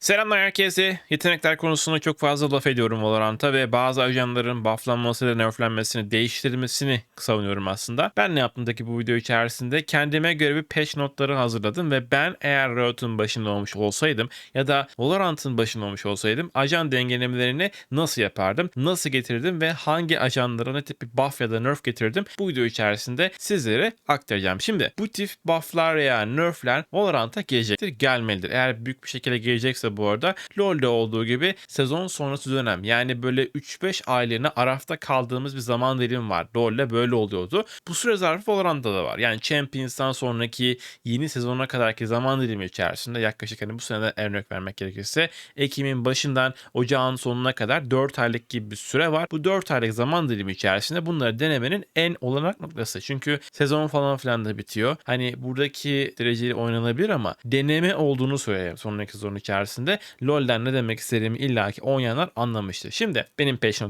Selamlar herkese. Yetenekler konusunda çok fazla laf ediyorum Valorant'a ve bazı ajanların bufflanması ve nerflenmesini, değiştirilmesini savunuyorum aslında. Ben ne yaptımdaki bu video içerisinde kendime göre bir patch notları hazırladım ve ben eğer Riot'un başında olmuş olsaydım ya da Valorant'ın başında olmuş olsaydım ajan dengelemelerini nasıl yapardım, nasıl getirdim ve hangi ajanlara ne tip bir buff ya da nerf getirdim bu video içerisinde sizlere aktaracağım. Şimdi bu tip bufflar veya nerfler Valorant'a gelecektir, gelmelidir. Eğer büyük bir şekilde gelecekse bu arada LoL'de olduğu gibi sezon sonrası dönem yani böyle 3-5 aylığına arafta kaldığımız bir zaman dilimi var. LoL'de böyle oluyordu. Bu süre zarfı Valorant'ta da var. Yani Champions'tan sonraki yeni sezona kadarki zaman dilimi içerisinde yaklaşık hani bu senede örnek vermek gerekirse Ekim'in başından Ocağın sonuna kadar 4 aylık gibi bir süre var. Bu 4 aylık zaman dilimi içerisinde bunları denemenin en olanak noktası. Çünkü sezon falan filan da bitiyor. Hani buradaki dereceli oynanabilir ama deneme olduğunu söyleyeyim sonraki sezon içerisinde. LoL'den ne demek istediğimi illaki oynayanlar anlamıştır. Şimdi benim patch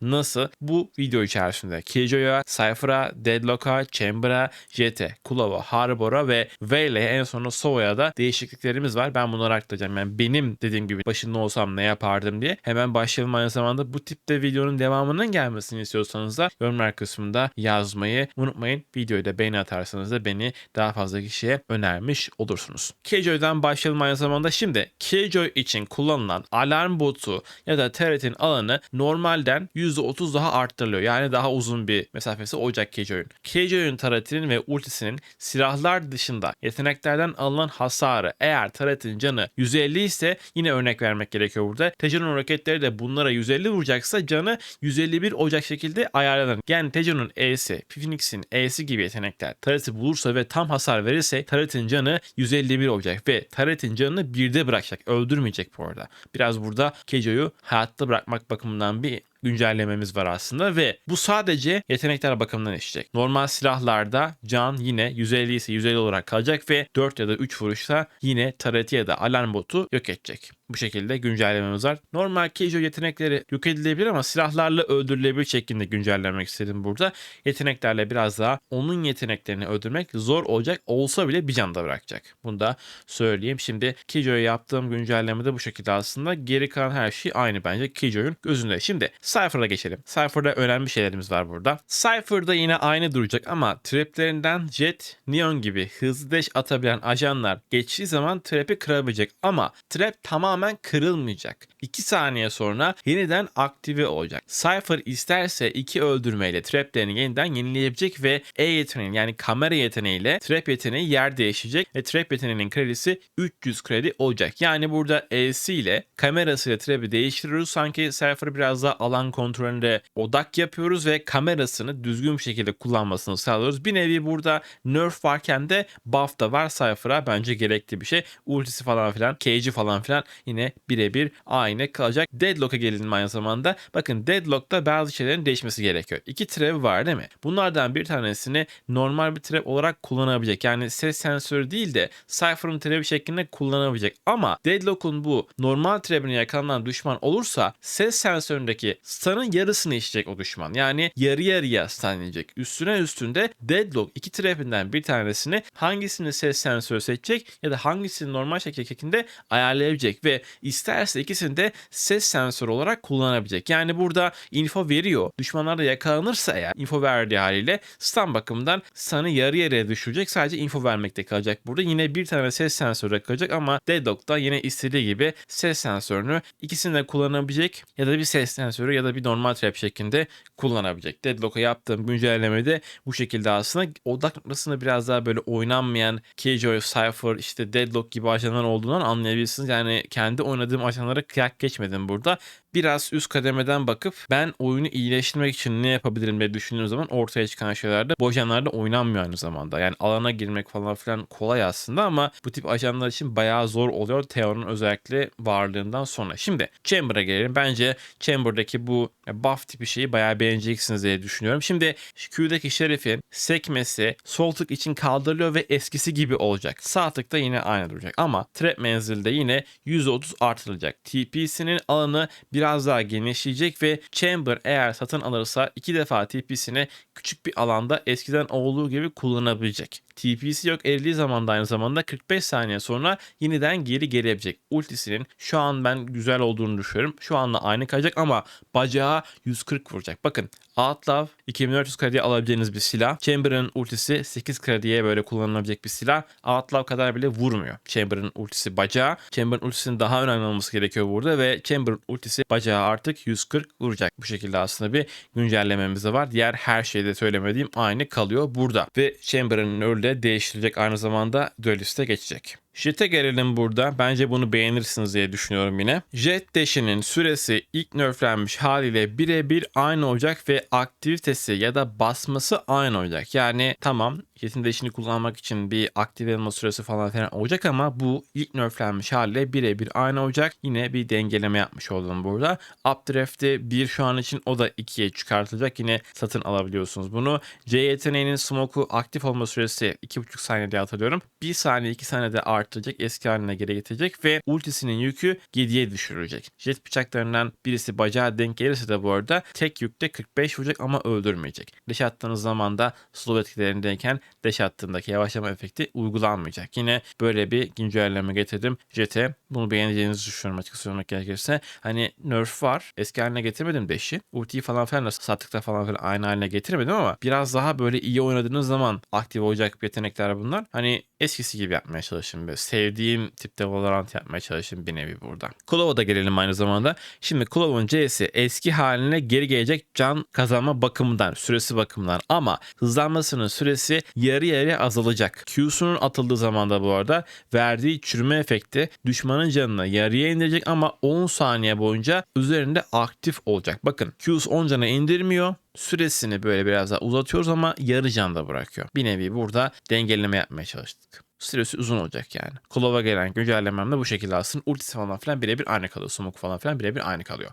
nasıl bu video içerisinde Killjoy'a, Cypher'a, Deadlock'a, Chamber'a, Jet'e, Kulov'a, Harbor'a ve Vayle'ye en sonunda Sova'ya da değişikliklerimiz var. Ben bunları aktaracağım. Yani benim dediğim gibi başında olsam ne yapardım diye. Hemen başlayalım aynı zamanda bu tipte videonun devamının gelmesini istiyorsanız da yorumlar kısmında yazmayı unutmayın. Videoyu da beğeni atarsanız da beni daha fazla kişiye önermiş olursunuz. Killjoy'dan başlayalım aynı zamanda. Şimdi Killjoy için kullanılan alarm botu ya da turret'in alanı normalden %30 daha arttırılıyor. Yani daha uzun bir mesafesi olacak Killjoy'un. Killjoy'un turret'inin ve ultisinin silahlar dışında yeteneklerden alınan hasarı eğer turret'in canı 150 ise yine örnek vermek gerekiyor burada. Tejon'un roketleri de bunlara 150 vuracaksa canı 151 olacak şekilde ayarlanır. Yani Tejon'un E'si, Phoenix'in E'si gibi yetenekler turret'i bulursa ve tam hasar verirse turret'in canı 151 olacak ve turret'in canını birde bırakacak. Öldürmeyecek bu arada. Biraz burada Kejo'yu hayatta bırakmak bakımından bir güncellememiz var aslında ve bu sadece yetenekler bakımından işleyecek. Normal silahlarda can yine 150 ise 150 olarak kalacak ve 4 ya da 3 vuruşta yine tareti ya da alarm botu yok edecek. Bu şekilde güncellememiz var. Normal Keijo yetenekleri yok edilebilir ama silahlarla öldürülebilir şeklinde güncellemek istedim burada. Yeteneklerle biraz daha onun yeteneklerini öldürmek zor olacak olsa bile bir can da bırakacak. Bunu da söyleyeyim. Şimdi Keijo'ya yaptığım güncellemede bu şekilde aslında geri kalan her şey aynı bence Keijo'nun gözünde. Şimdi Cypher'a geçelim. Cypher'da önemli şeylerimiz var burada. Cypher'da yine aynı duracak ama traplerinden Jet, Neon gibi hızlı dash atabilen ajanlar geçtiği zaman trap'i kırabilecek ama trap tamamen kırılmayacak. 2 saniye sonra yeniden aktive olacak. Cypher isterse iki öldürmeyle traplerini yeniden yenileyebilecek ve E yeteneği yani kamera yeteneğiyle trap yeteneği yer değişecek ve trap yeteneğinin kredisi 300 kredi olacak. Yani burada E'si ile kamerasıyla trap'i değiştiriyoruz. Sanki Cypher biraz daha alan kontrolünde odak yapıyoruz ve kamerasını düzgün bir şekilde kullanmasını sağlıyoruz. Bir nevi burada nerf varken de buff da var Cypher'a bence gerekli bir şey. Ultisi falan filan, cage'i falan filan yine birebir aynı kalacak. Deadlock'a gelelim aynı zamanda. Bakın Deadlock'ta bazı şeylerin değişmesi gerekiyor. İki trap var değil mi? Bunlardan bir tanesini normal bir trap olarak kullanabilecek. Yani ses sensörü değil de Cypher'ın trap'i şeklinde kullanabilecek. Ama Deadlock'un bu normal trap'ine yakalanan düşman olursa ses sensöründeki stun'ın yarısını işleyecek o düşman. Yani yarı yarıya stunlayacak. Üstüne üstünde Deadlock iki trap'inden bir tanesini hangisini ses sensörü seçecek ya da hangisini normal şekilde ayarlayabilecek ve isterse ikisini de ses sensörü olarak kullanabilecek. Yani burada info veriyor. Düşmanlar da yakalanırsa eğer info verdiği haliyle stun bakımından stun'ı yarı yarıya düşürecek. Sadece info vermekte kalacak burada. Yine bir tane ses sensörü kalacak ama Deadlock'ta yine istediği gibi ses sensörünü ikisini de kullanabilecek ya da bir ses sensörü ya da bir normal trap şeklinde kullanabilecek. Deadlock'a yaptığım güncellemede bu şekilde aslında odak noktasında biraz daha böyle oynanmayan Killjoy, Cypher, işte Deadlock gibi ajanlar olduğundan anlayabilirsiniz. Yani kendi oynadığım ajanlara kıyak geçmedim burada. Biraz üst kademeden bakıp ben oyunu iyileştirmek için ne yapabilirim diye düşündüğüm zaman ortaya çıkan şeylerde bu ajanlarda oynanmıyor aynı zamanda. Yani alana girmek falan filan kolay aslında ama bu tip ajanlar için bayağı zor oluyor Theo'nun özellikle varlığından sonra. Şimdi Chamber'a gelelim. Bence Chamber'daki bu buff tipi şeyi bayağı beğeneceksiniz diye düşünüyorum. Şimdi Q'daki şerifin sekmesi sol tık için kaldırılıyor ve eskisi gibi olacak. Sağ tıkta yine aynı duracak ama trap menzilde yine %30 artırılacak. TP'sinin alanı biraz daha genişleyecek ve Chamber eğer satın alırsa iki defa TP'sini küçük bir alanda eskiden olduğu gibi kullanabilecek. TP'si yok eridiği zaman da aynı zamanda 45 saniye sonra yeniden geri gelebilecek. Ultisinin şu an ben güzel olduğunu düşünüyorum. Şu anda aynı kalacak ama bacağı 140 vuracak. Bakın Outlaw 2400 krediye alabileceğiniz bir silah. Chamber'ın ultisi 8 krediye böyle kullanılabilecek bir silah. Outlaw kadar bile vurmuyor. Chamber'ın ultisi bacağı. Chamber'ın ultisinin daha önemli olması gerekiyor burada ve Chamber'ın ultisi bacağı artık 140 vuracak. Bu şekilde aslında bir güncellememiz de var. Diğer her şeyde söylemediğim aynı kalıyor burada. Ve Chamber'ın rolü de değiştirecek aynı zamanda dueliste geçecek. Jet'e gelelim burada. Bence bunu beğenirsiniz diye düşünüyorum yine. Jet Dash'inin süresi ilk nerflenmiş haliyle birebir aynı olacak ve aktivitesi ya da basması aynı olacak. Yani tamam Jet'in Dash'ini kullanmak için bir aktive olma süresi falan filan olacak ama bu ilk nerflenmiş haliyle birebir aynı olacak. Yine bir dengeleme yapmış oldum burada. Updraft'te 1 şu an için o da 2'ye çıkartılacak. Yine satın alabiliyorsunuz bunu. C yeteneğinin smoke'u aktif olma süresi 2,5 saniye diye hatırlıyorum. 1 saniye 2 saniyede arttıracak eski haline geri getirecek ve ultisinin yükü 7'ye düşürülecek. Jet bıçaklarından birisi bacağa denk gelirse de bu arada tek yükte 45 vuracak ama öldürmeyecek. Deş attığınız zaman da slow etkilerindeyken deş attığındaki yavaşlama efekti uygulanmayacak. Yine böyle bir güncelleme getirdim Jet'e. Bunu beğeneceğinizi düşünüyorum açıkçası söylemek gerekirse. Hani nerf var. Eski haline getirmedim deşi. Ultiyi falan filan da sattıkta falan filan aynı haline getirmedim ama biraz daha böyle iyi oynadığınız zaman aktif olacak yetenekler bunlar. Hani eskisi gibi yapmaya çalışın. Böyle sevdiğim tipte Valorant yapmaya çalışın bir nevi burada. Klov'a da gelelim aynı zamanda. Şimdi Klov'un C'si eski haline geri gelecek can kazanma bakımından, süresi bakımından ama hızlanmasının süresi yarı yarıya azalacak. Q'sunun atıldığı zamanda bu arada verdiği çürüme efekti düşmanın canını yarıya indirecek ama 10 saniye boyunca üzerinde aktif olacak. Bakın Q'su 10 cana indirmiyor süresini böyle biraz daha uzatıyoruz ama yarı canda bırakıyor. Bir nevi burada dengeleme yapmaya çalıştık. Süresi uzun olacak yani. Klova gelen güncellemem de bu şekilde aslında ultisi falan filan birebir aynı kalıyor. Smoke falan filan birebir aynı kalıyor.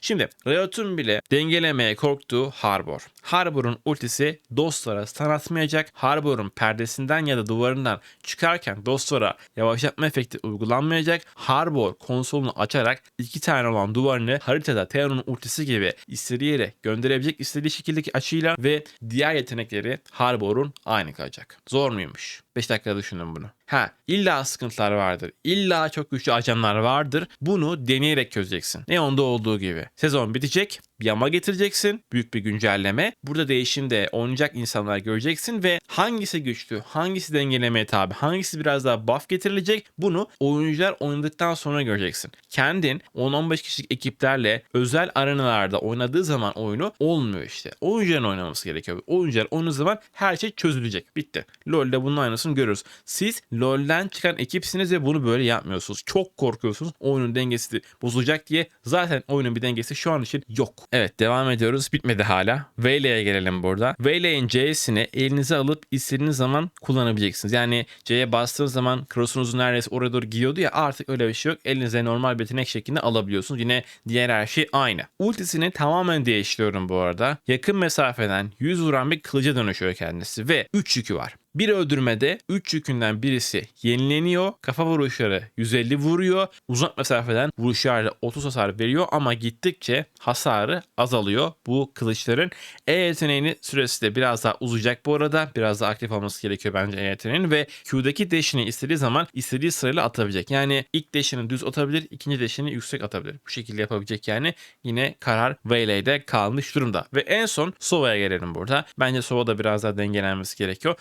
Şimdi Riot'un bile dengelemeye korktuğu Harbor. Harbor'un ultisi dostlara stun atmayacak. Harbor'un perdesinden ya da duvarından çıkarken dostlara yavaşlatma efekti uygulanmayacak. Harbor konsolunu açarak iki tane olan duvarını haritada Theon'un ultisi gibi istediği yere gönderebilecek istediği şekildeki açıyla ve diğer yetenekleri Harbor'un aynı kalacak. Zor muymuş? 5 dakikada düşündüm bunu. Ha illa sıkıntılar vardır. İlla çok güçlü ajanlar vardır. Bunu deneyerek çözeceksin. Ne onda olduğu gibi. Sezon bitecek. Yama getireceksin. Büyük bir güncelleme. Burada değişimde oynayacak insanlar göreceksin ve hangisi güçlü, hangisi dengelemeye tabi, hangisi biraz daha buff getirilecek bunu oyuncular oynadıktan sonra göreceksin. Kendin 10-15 kişilik ekiplerle özel arenalarda oynadığı zaman oyunu olmuyor işte. Oyuncuların oynaması gerekiyor. Oyuncular oynadığı zaman her şey çözülecek. Bitti. LoL'de bunun aynısını görürüz. Siz LoL'den çıkan ekipsiniz ve bunu böyle yapmıyorsunuz. Çok korkuyorsunuz. Oyunun dengesi bozulacak diye. Zaten oyunun bir dengesi şu an için yok. Evet devam ediyoruz. Bitmedi hala. Veile'ye gelelim burada. Veile'in C'sini elinize alıp istediğiniz zaman kullanabileceksiniz. Yani C'ye bastığınız zaman crossunuz neredeyse oraya doğru gidiyordu ya artık öyle bir şey yok. Elinize normal bir yetenek şeklinde alabiliyorsunuz. Yine diğer her şey aynı. Ultisini tamamen değiştiriyorum bu arada. Yakın mesafeden 100 vuran bir kılıca dönüşüyor kendisi ve 3 yükü var. Bir öldürmede 3 yükünden birisi yenileniyor. Kafa vuruşları 150 vuruyor. Uzak mesafeden vuruşlarla 30 hasar veriyor ama gittikçe hasarı azalıyor bu kılıçların. E yeteneğinin süresi de biraz daha uzayacak bu arada. Biraz daha aktif olması gerekiyor bence E yeteneğinin ve Q'daki dash'ini istediği zaman istediği sırayla atabilecek. Yani ilk dash'ini düz atabilir, ikinci dash'ini yüksek atabilir. Bu şekilde yapabilecek yani. Yine karar Wayley'de kalmış durumda. Ve en son Sova'ya gelelim burada. Bence Sova da biraz daha dengelenmesi gerekiyor.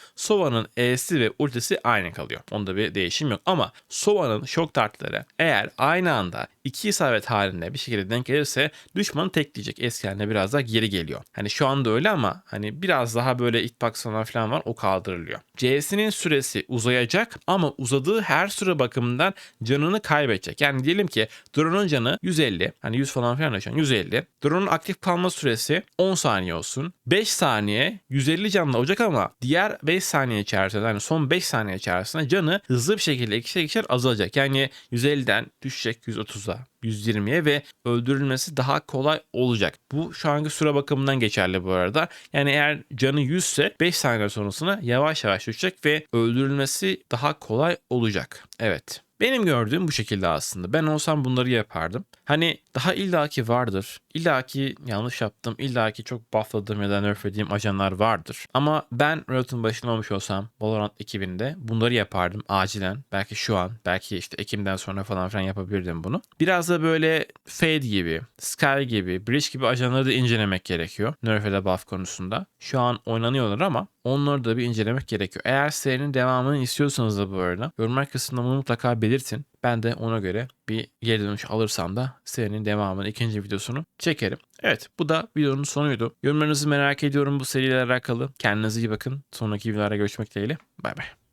Sova'nın E'si ve ultisi aynı kalıyor. Onda bir değişim yok. Ama Sova'nın şok dartları eğer aynı anda iki isabet halinde bir şekilde denk gelirse düşmanı tekleyecek. Eski haline biraz daha geri geliyor. Hani şu anda öyle ama hani biraz daha böyle hitboxlar falan var o kaldırılıyor. C'sinin süresi uzayacak ama uzadığı her süre bakımından canını kaybedecek. Yani diyelim ki drone'un canı 150. Hani 100 falan filan şu an 150. Drone'un aktif kalma süresi 10 saniye olsun. 5 saniye 150 canlı olacak ama diğer 5 saniye içerisinde yani son 5 saniye içerisinde canı hızlı bir şekilde ikişer ikişer azalacak. Yani 150'den düşecek 130'a 120'ye ve öldürülmesi daha kolay olacak. Bu şu anki süre bakımından geçerli bu arada. Yani eğer canı 100 ise 5 saniye sonrasına yavaş yavaş düşecek ve öldürülmesi daha kolay olacak. Evet. Benim gördüğüm bu şekilde aslında. Ben olsam bunları yapardım. Hani Daha illaki vardır. İllaki yanlış yaptım. illaki çok buffladığım ya da nerflediğim ajanlar vardır. Ama ben Riot'un başında olmuş olsam Valorant ekibinde bunları yapardım acilen. Belki şu an, belki işte Ekim'den sonra falan filan yapabilirdim bunu. Biraz da böyle Fade gibi, Sky gibi, Breach gibi ajanları da incelemek gerekiyor. Nerf ya da buff konusunda. Şu an oynanıyorlar ama onları da bir incelemek gerekiyor. Eğer serinin devamını istiyorsanız da bu arada yorumlar kısmında bunu mutlaka belirtin. Ben de ona göre bir geri dönüş alırsam da serinin devamını ikinci videosunu çekerim. Evet bu da videonun sonuydu. Yorumlarınızı merak ediyorum bu seriyle alakalı. Kendinize iyi bakın. Sonraki videolarda görüşmek dileğiyle. Bay bay.